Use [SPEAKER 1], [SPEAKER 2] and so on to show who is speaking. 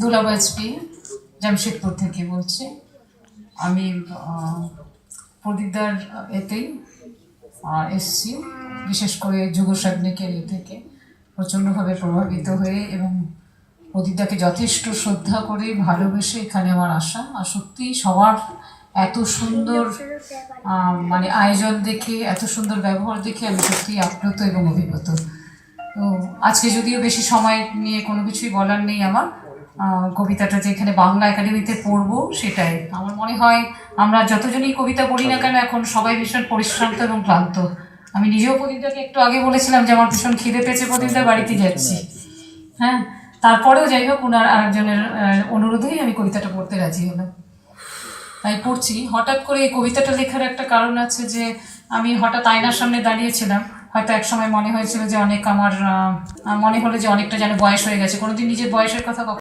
[SPEAKER 1] দুলাব SP Jamshedpur থেকে বলছি। আমি প্রদীপদার এতেই এসছি। বিশেষ করে যুব সৈনিকের এ থেকে। প্রচণ্ডভাবে প্রভাবিত হয়ে এবং প্রদীপদাকে যথেষ্ট শ্রদ্ধা করে ভালোবেসে এখানে আমার আসা। আর সত্যি সবার এত সুন্দর মানে আয়োজন দেখে, এত সুন্দর ব্যবহার দেখে আমি সত্যি আপ্লুত এবং অভিভূত। তো আজকে যদিও বেশি সময় নিয়ে কোনো কিছুই বলার নেই আমার কবিতাটা যে এখানে বাংলা একাডেমিতে পড়ব সেটাই। আমার মনে হয় আমরা যতজনই কবিতা পড়ি না কেন, এখন সবাই ভীষণ পরিশ্রান্ত এবং ক্লান্ত। আমি নিজেও প্রদীপদাকে একটু আগে বলেছিলাম যে আমার ভীষণ খিদে পেয়েছে প্রদীপদার বাড়িতে যাচ্ছি। হ্যাঁ তারপরেও যাই হোক ওনার আরেকজনের অনুরোধেই আমি কবিতাটা পড়তে রাজি হলাম। তাই পড়ছি। হঠাৎ করে এই কবিতাটা লেখার একটা কারণ আছে যে, আমি হঠাৎ আয়নার সামনে দাঁড়িয়েছিলাম। হয়তো এক সময় মনে হয়েছিল যে অনেক আমার মনে হলো যে অনেকটা যেন বয়স হয়ে গেছে। কোনোদিন নিজের বয়সের কথা